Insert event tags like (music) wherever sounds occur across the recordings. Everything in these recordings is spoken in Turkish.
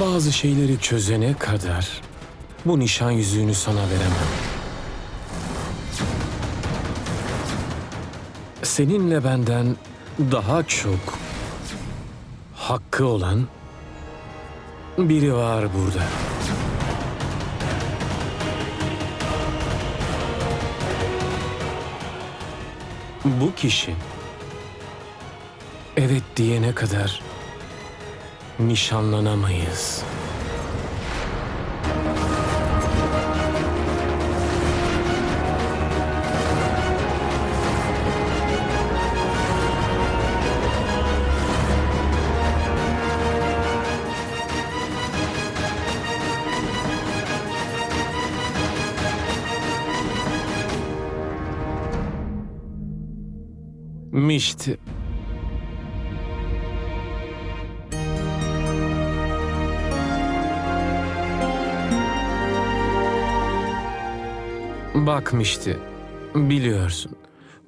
Bazı şeyleri çözene kadar bu nişan yüzüğünü sana veremem. Seninle benden daha çok hakkı olan biri var burada. Bu kişi evet diyene kadar nişanlanamayız. Mişti. Bakmıştı. Biliyorsun.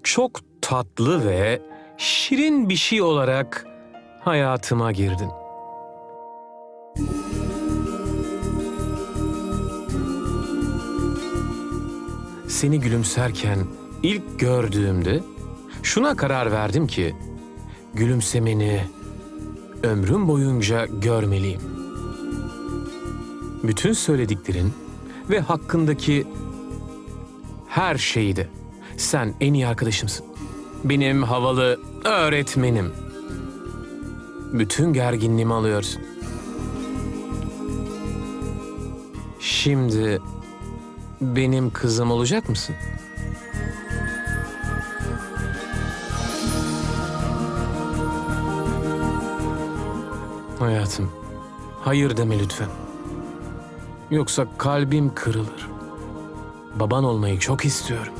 Çok tatlı ve şirin bir şey olarak hayatıma girdin. Seni gülümserken ilk gördüğümde şuna karar verdim ki gülümsemeni ömrüm boyunca görmeliyim. Bütün söylediklerin ve hakkındaki her şeyi de sen en iyi arkadaşımsın. Benim havalı öğretmenim. Bütün gerginliğimi alıyorsun. Şimdi benim kızım olacak mısın? Hayatım, hayır deme lütfen. Yoksa kalbim kırılır. Baban olmayı çok istiyorum.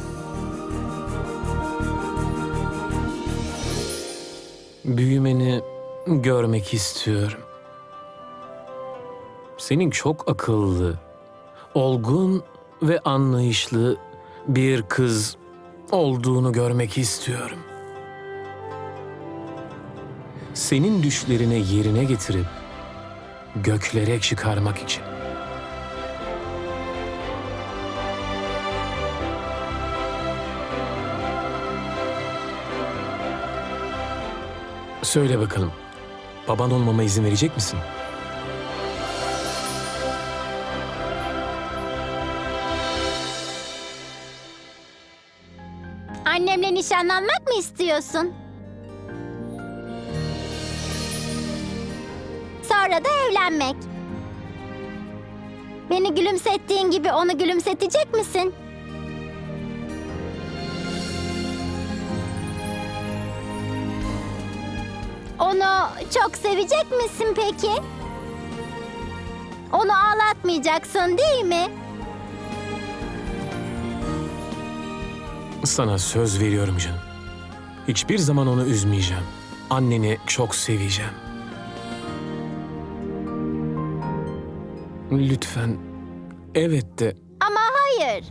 Büyümeni görmek istiyorum. Senin çok akıllı, olgun ve anlayışlı bir kız olduğunu görmek istiyorum. Senin düşlerini yerine getirip göklere çıkarmak için. Söyle bakalım, baban olmama izin verecek misin? Annemle nişanlanmak mı istiyorsun? Sonra da evlenmek. Beni gülümsettiğin gibi onu gülümsetecek misin? Onu çok sevecek misin peki? Onu ağlatmayacaksın değil mi? Sana söz veriyorum canım. Hiçbir zaman onu üzmeyeceğim. Anneni çok seveceğim. Lütfen evet de Ama hayır.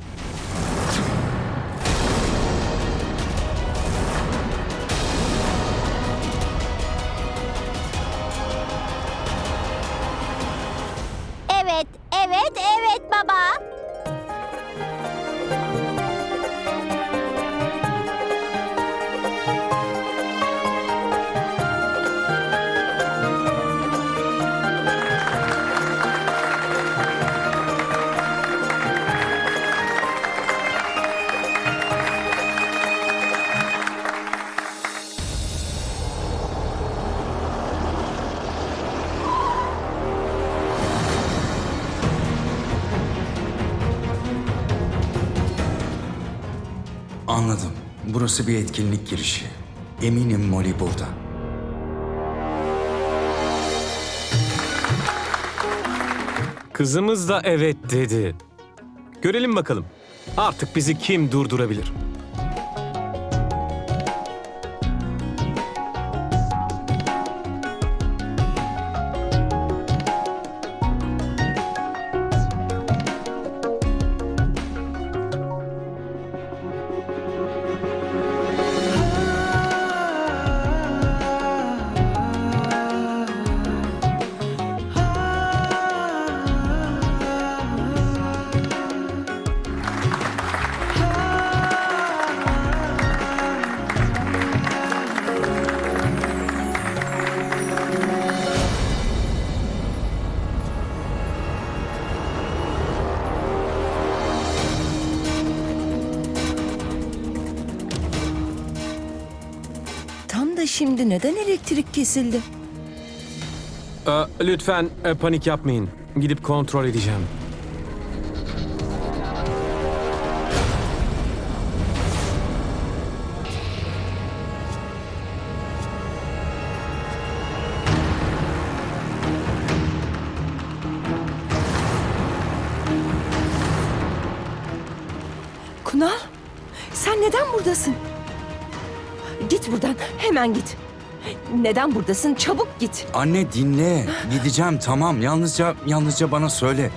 Evet, evet, evet baba. Anladım. Burası bir etkinlik girişi. Eminim Molly burada. kızımız da evet dedi. Görelim bakalım. Artık bizi kim durdurabilir? Şimdi neden elektrik kesildi? Ee, lütfen e, panik yapmayın. Gidip kontrol edeceğim. Hemen git. Neden buradasın? Çabuk git. Anne dinle. Gideceğim tamam. Yalnızca yalnızca bana söyle.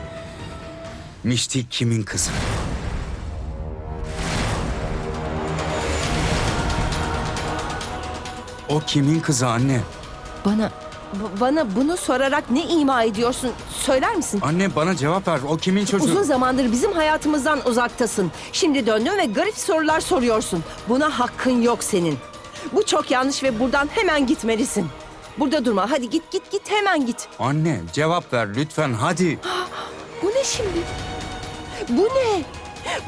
Mişti kimin kızı? O kimin kızı anne? Bana b- bana bunu sorarak ne ima ediyorsun? Söyler misin? Anne bana cevap ver. O kimin çocuğu? Uzun zamandır bizim hayatımızdan uzaktasın. Şimdi döndün ve garip sorular soruyorsun. Buna hakkın yok senin. Bu çok yanlış ve buradan hemen gitmelisin. Burada durma. Hadi git git git hemen git. Anne cevap ver lütfen hadi. (gasps) Bu ne şimdi? Bu ne?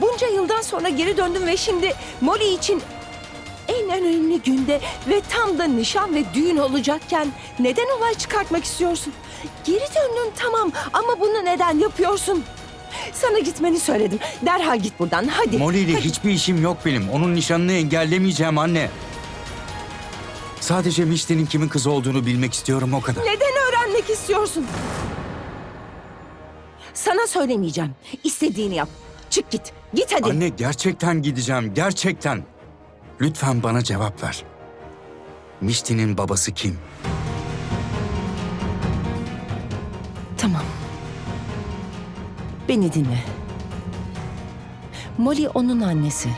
Bunca yıldan sonra geri döndüm ve şimdi Molly için en önemli günde ve tam da nişan ve düğün olacakken neden olay çıkartmak istiyorsun? Geri döndün tamam ama bunu neden yapıyorsun? Sana gitmeni söyledim. Derhal git buradan hadi. Molly ile Hadi. hiçbir işim yok benim. Onun nişanını engellemeyeceğim anne. Sadece Mişti'nin kimin kızı olduğunu bilmek istiyorum o kadar. Neden öğrenmek istiyorsun? Sana söylemeyeceğim. İstediğini yap. Çık git. Git hadi. Anne gerçekten gideceğim, gerçekten. Lütfen bana cevap ver. Mişti'nin babası kim? Tamam. Beni dinle. Molly onun annesi.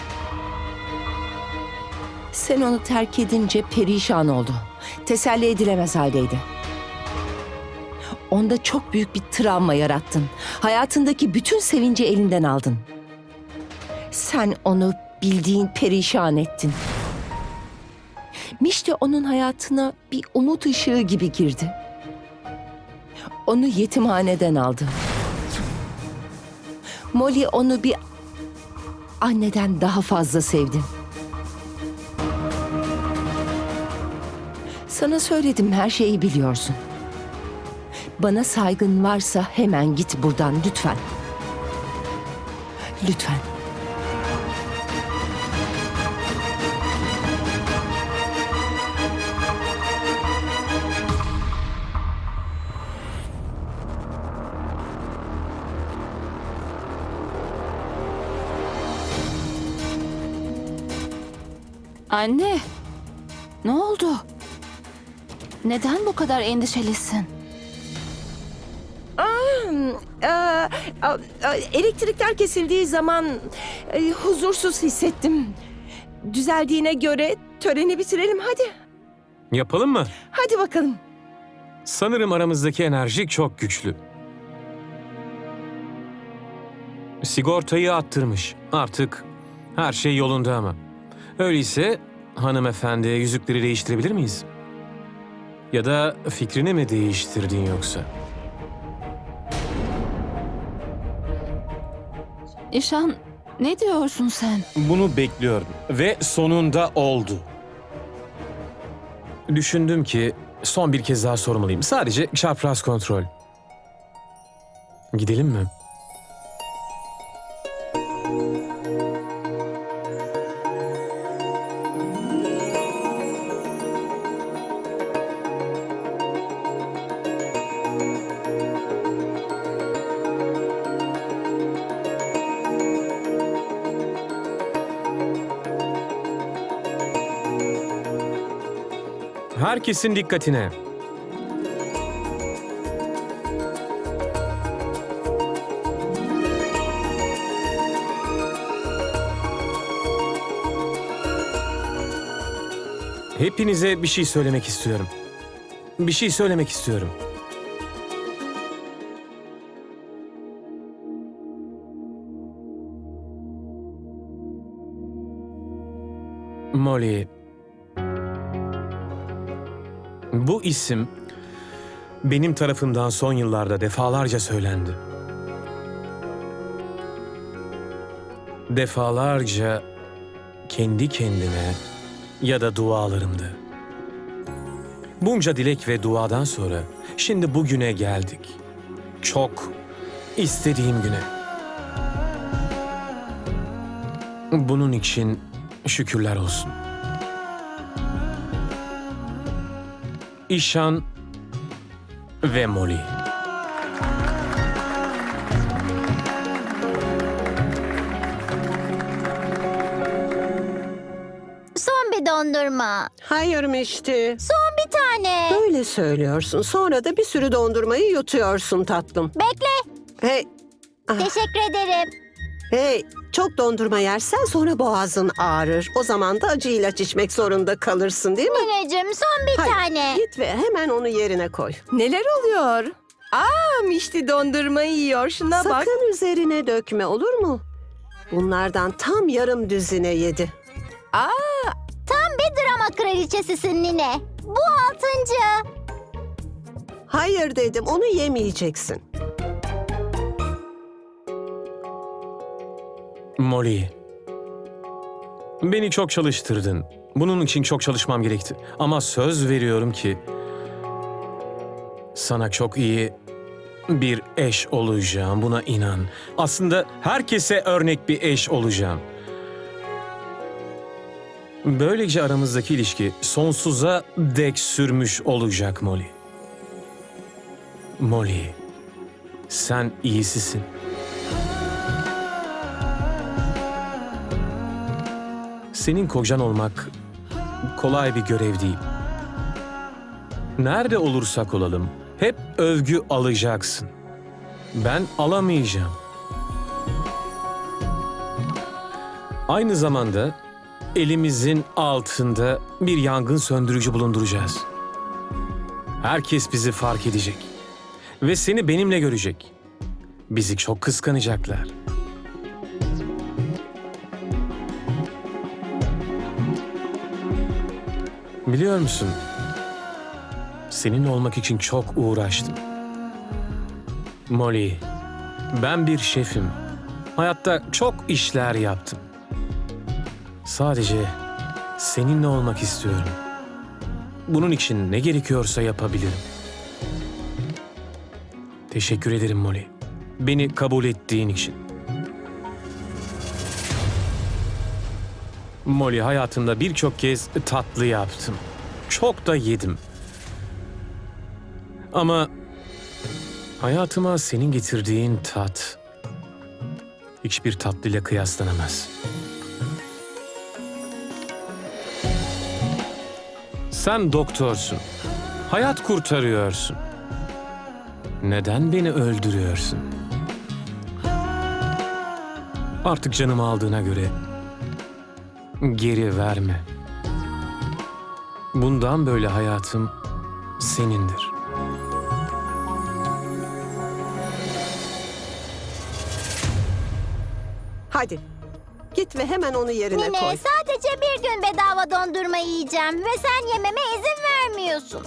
Sen onu terk edince perişan oldu. Teselli edilemez haldeydi. Onda çok büyük bir travma yarattın. Hayatındaki bütün sevinci elinden aldın. Sen onu bildiğin perişan ettin. Mişte onun hayatına bir umut ışığı gibi girdi. Onu yetimhaneden aldı. Molly onu bir anneden daha fazla sevdi. Sana söyledim her şeyi biliyorsun. Bana saygın varsa hemen git buradan lütfen. Lütfen. Anne, ne oldu? Neden bu kadar endişelisin? Ee, a- a- elektrikler kesildiği zaman e, huzursuz hissettim. Düzeldiğine göre töreni bitirelim hadi. Yapalım mı? Hadi bakalım. Sanırım aramızdaki enerji çok güçlü. Sigortayı attırmış. Artık her şey yolunda ama. Öyleyse hanımefendi yüzükleri değiştirebilir miyiz? Ya da fikrini mi değiştirdin yoksa? İşan, ne diyorsun sen? Bunu bekliyordum ve sonunda oldu. Düşündüm ki son bir kez daha sormalıyım. Sadece çapraz kontrol. Gidelim mi? Herkesin dikkatine. Hepinize bir şey söylemek istiyorum. Bir şey söylemek istiyorum. Molly, bu isim benim tarafımdan son yıllarda defalarca söylendi. Defalarca kendi kendime ya da dualarımda. Bunca dilek ve duadan sonra şimdi bugüne geldik. Çok istediğim güne. Bunun için şükürler olsun. İşan ve Molly. Son bir dondurma. Hayır Mişti. Son bir tane. Böyle söylüyorsun. Sonra da bir sürü dondurmayı yutuyorsun tatlım. Bekle. Hey, Teşekkür ederim. hey. Çok dondurma yersen sonra boğazın ağrır. O zaman da acı ilaç içmek zorunda kalırsın değil mi? Nineciğim son bir Hayır, tane. Git ve hemen onu yerine koy. Neler oluyor? Aa Mişti dondurmayı yiyor. Şuna bak. Sakın üzerine dökme olur mu? Bunlardan tam yarım düzine yedi. Aa Tam bir drama kraliçesisin Nine. Bu altıncı. Hayır dedim onu yemeyeceksin. Molly. Beni çok çalıştırdın. Bunun için çok çalışmam gerekti. Ama söz veriyorum ki sana çok iyi bir eş olacağım. Buna inan. Aslında herkese örnek bir eş olacağım. Böylece aramızdaki ilişki sonsuza dek sürmüş olacak Molly. Molly, sen iyisisin. Senin kocan olmak kolay bir görev değil. Nerede olursak olalım hep övgü alacaksın. Ben alamayacağım. Aynı zamanda elimizin altında bir yangın söndürücü bulunduracağız. Herkes bizi fark edecek ve seni benimle görecek. Bizi çok kıskanacaklar. Biliyor musun? Seninle olmak için çok uğraştım. Molly, ben bir şefim. Hayatta çok işler yaptım. Sadece seninle olmak istiyorum. Bunun için ne gerekiyorsa yapabilirim. Teşekkür ederim Molly. Beni kabul ettiğin için. Molly hayatımda birçok kez tatlı yaptım. Çok da yedim. Ama hayatıma senin getirdiğin tat hiçbir tatlıyla kıyaslanamaz. Sen doktorsun. Hayat kurtarıyorsun. Neden beni öldürüyorsun? Artık canımı aldığına göre geri verme. Bundan böyle hayatım senindir. Hadi. Git ve hemen onu yerine Nine koy. sadece bir gün bedava dondurma yiyeceğim ve sen yememe izin vermiyorsun.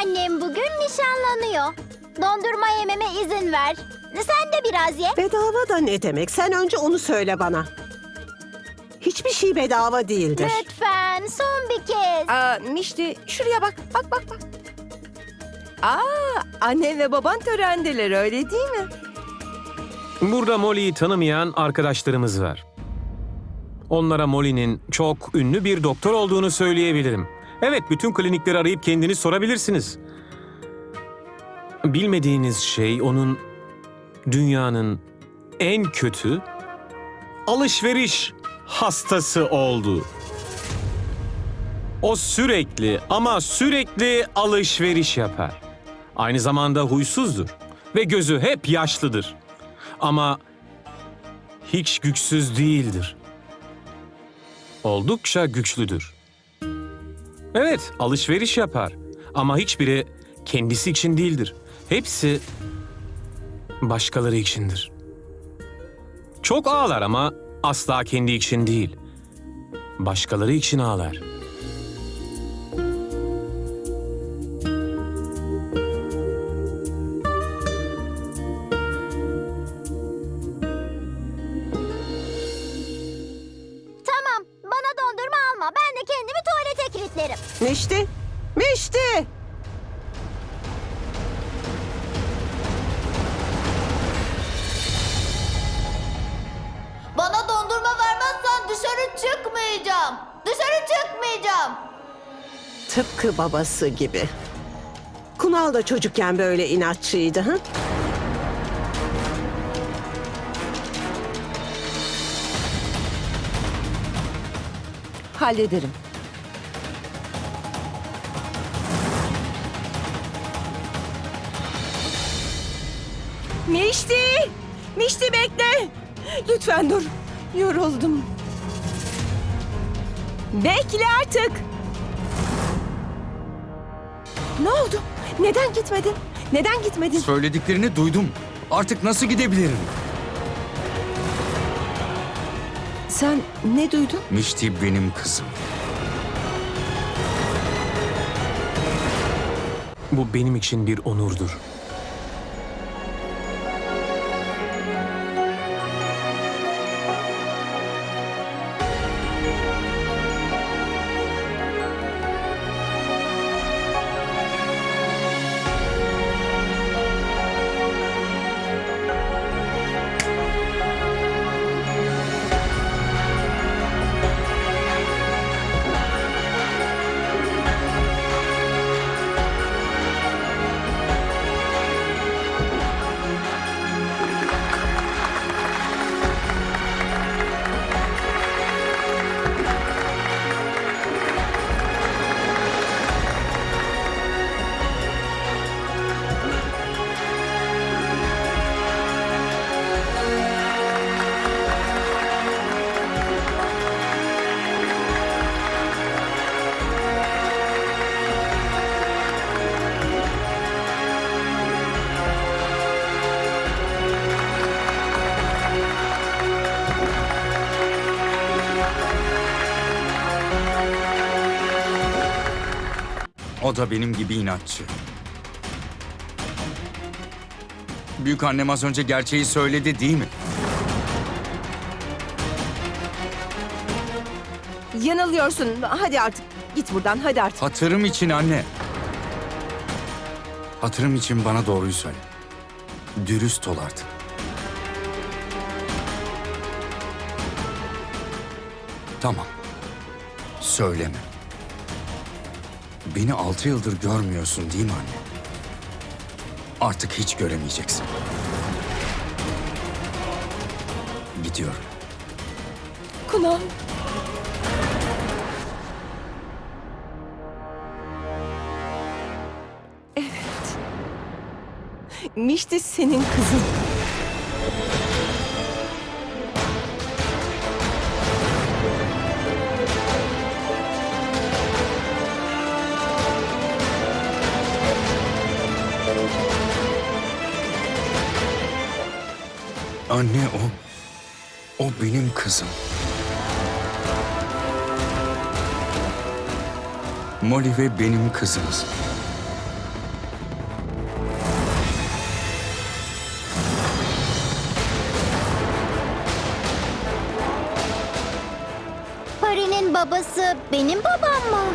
Annem bugün nişanlanıyor. Dondurma yememe izin ver. Sen de biraz ye. Bedava da ne demek? Sen önce onu söyle bana. Hiçbir şey bedava değildir. Lütfen son bir kez. Aa Mişti şuraya bak. Bak bak bak. Aa anne ve baban törendeler öyle değil mi? Burada Molly'yi tanımayan arkadaşlarımız var. Onlara Molly'nin çok ünlü bir doktor olduğunu söyleyebilirim. Evet, bütün klinikleri arayıp kendiniz sorabilirsiniz. Bilmediğiniz şey onun dünyanın en kötü alışveriş hastası oldu. O sürekli ama sürekli alışveriş yapar. Aynı zamanda huysuzdur ve gözü hep yaşlıdır. Ama hiç güçsüz değildir. Oldukça güçlüdür. Evet, alışveriş yapar ama hiçbiri kendisi için değildir. Hepsi başkaları içindir. Çok ağlar ama asla kendi için değil. Başkaları için ağlar. Tamam bana dondurma alma. Ben de kendimi tuvalete kilitlerim. Mişti, Tıpkı babası gibi. Kunal da çocukken böyle inatçıydı. Ha? Hallederim. Mişti! Mişti bekle! Lütfen dur. Yoruldum. Bekle artık. Ne oldu? Neden gitmedin? Neden gitmedin? Söylediklerini duydum. Artık nasıl gidebilirim? Sen ne duydun? Mişti benim kızım. Bu benim için bir onurdur. O da benim gibi inatçı. Büyük annem az önce gerçeği söyledi değil mi? Yanılıyorsun. Hadi artık. Git buradan hadi artık. Hatırım için anne. Hatırım için bana doğruyu söyle. Dürüst ol artık. Tamam. Söyleme. Beni altı yıldır görmüyorsun değil mi anne? Artık hiç göremeyeceksin. Gidiyorum. Kunal. Evet. Mişti senin kızın. Anne o. O benim kızım. Molly ve benim kızımız. Pari'nin babası benim babam mı?